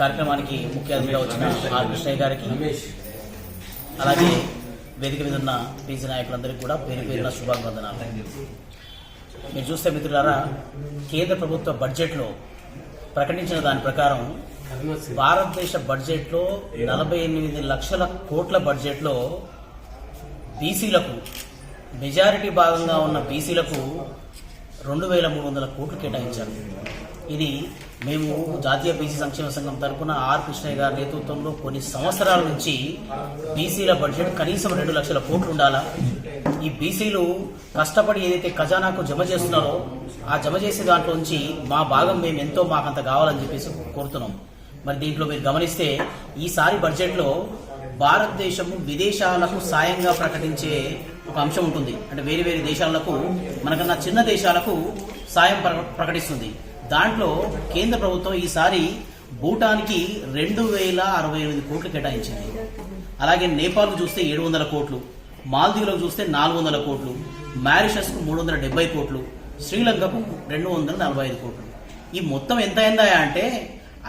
కార్యక్రమానికి ముఖ్య అతిథిగా వచ్చిన ఆర్ కృష్ణయ్య గారికి అలాగే వేదిక మీద ఉన్న బీసీ నాయకులందరికీ కూడా పేరు పేరున శుభాభివందనాలు. మీరు చూస్తే మిత్రులారా కేంద్ర ప్రభుత్వ బడ్జెట్లో ప్రకటించిన దాని ప్రకారం భారతదేశ బడ్జెట్లో నలభై ఎనిమిది లక్షల కోట్ల బడ్జెట్లో బీసీలకు మెజారిటీ భాగంగా ఉన్న బీసీలకు రెండు వేల మూడు వందల కోట్లు కేటాయించారు. ఇది మేము జాతీయ బీసీ సంక్షేమ సంఘం తరపున ఆర్ కృష్ణయ్య గారి నేతృత్వంలో కొన్ని సంవత్సరాల నుంచి బీసీల బడ్జెట్ కనీసం రెండు లక్షల కోట్లు ఉండాలా? ఈ బీసీలు కష్టపడి ఏదైతే ఖజానాకు జమ చేస్తున్నారో ఆ జమ చేసే దాంట్లో నుంచి మా భాగం మేము ఎంతో మాకంత కావాలని చెప్పేసి కోరుతున్నాం. మరి దీంట్లో మీరు గమనిస్తే ఈసారి బడ్జెట్లో భారతదేశము విదేశాలకు సాయంగా ప్రకటించే ఒక అంశం ఉంటుంది. అంటే వేరే వేరే దేశాలకు మనకన్నా చిన్న దేశాలకు సాయం ప్ర- ప్రకటిస్తుంది. దాంట్లో కేంద్ర ప్రభుత్వం ఈసారి భూటాన్కి రెండు వేల అరవై ఎనిమిది కోట్లు కేటాయించింది. అలాగే నేపాల్కు చూస్తే ఏడు వందల కోట్లు మాల్దీవులకు చూస్తే నాలుగు వందల కోట్లు మారిషస్కు మూడు వందల డెబ్బై కోట్లు శ్రీలంకకు రెండు వందల నలభై ఐదు కోట్లు. ఈ మొత్తం ఎంత అయిందా అంటే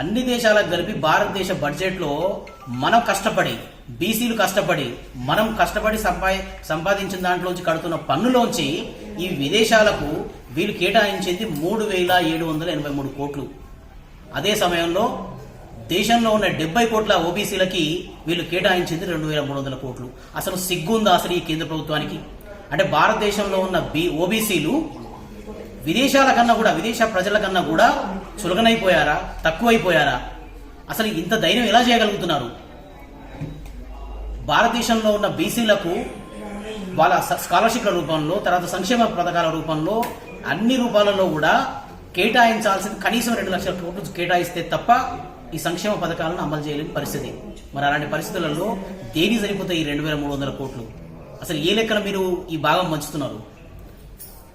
అన్ని దేశాలకు కలిపి భారతదేశ బడ్జెట్లో మనం కష్టపడి బీసీలు కష్టపడి మనం కష్టపడి సంపా సంపాదించిన దాంట్లోంచి కడుతున్న పన్నులోంచి ఈ విదేశాలకు వీళ్ళు కేటాయించింది మూడు వేల ఏడు వందల ఎనభై మూడు కోట్లు. అదే సమయంలో దేశంలో ఉన్న డెబ్బై కోట్ల ఓబీసీలకి వీళ్ళు కేటాయించింది రెండు వేల మూడు వందల కోట్లు. అసలు సిగ్గుందా అసలు ఈ కేంద్ర ప్రభుత్వానికి? అంటే భారతదేశంలో ఉన్న బి ఓబీసీలు విదేశాల కన్నా కూడా విదేశ ప్రజల కన్నా కూడా చులకనైపోయారా? తక్కువైపోయారా? అసలు ఇంత ధైర్యం ఎలా చేయగలుగుతున్నారు? భారతదేశంలో ఉన్న బీసీలకు వాళ్ళ స- స్కాలర్షిప్ల రూపంలో తర్వాత సంక్షేమ పథకాల రూపంలో అన్ని రూపాలలో కూడా కేటాయించాల్సిన కనీసం రెండు లక్షల కోట్లు కేటాయిస్తే తప్ప ఈ సంక్షేమ పథకాలను అమలు చేయలేని పరిస్థితి. మరి అలాంటి పరిస్థితులలో దేని సరిపోతాయి ఈ రెండు వేల మూడు వందల కోట్లు? అసలు ఏ లెక్కన మీరు ఈ భాగం పంచుతున్నారు?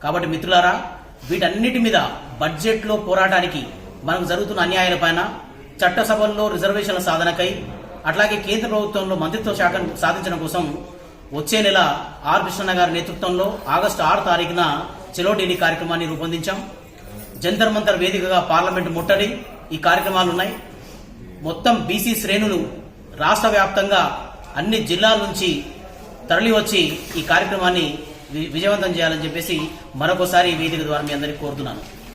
కాబట్టి మిత్రులారా వీటన్నిటి మీద బడ్జెట్లో పోరాటానికి మనకు జరుగుతున్న అన్యాయాల పైన చట్టసభల్లో రిజర్వేషన్ల సాధనకై అట్లాగే కేంద్ర ప్రభుత్వంలో మంత్రిత్వ శాఖను సాధించడం కోసం వచ్చే నెల ఆర్ కృష్ణ గారి నేతృత్వంలో ఆగస్టు ఆరు తారీఖున చెలో ఢిల్లీ కార్యక్రమాన్ని రూపొందించాం. జంతర్ మంతర్ వేదికగా పార్లమెంట్ ముట్టడి. ఈ కార్యక్రమాలు ఉన్నాయి మొత్తం బీసీ శ్రేణులు రాష్ట్ర వ్యాప్తంగా అన్ని జిల్లాల నుంచి తరలి వచ్చి ఈ కార్యక్రమాన్ని వి- విజయవంతం చేయాలని చెప్పేసి మరొకసారి ఈ వేదిక ద్వారా మీ అందరికీ కోరుతున్నాను.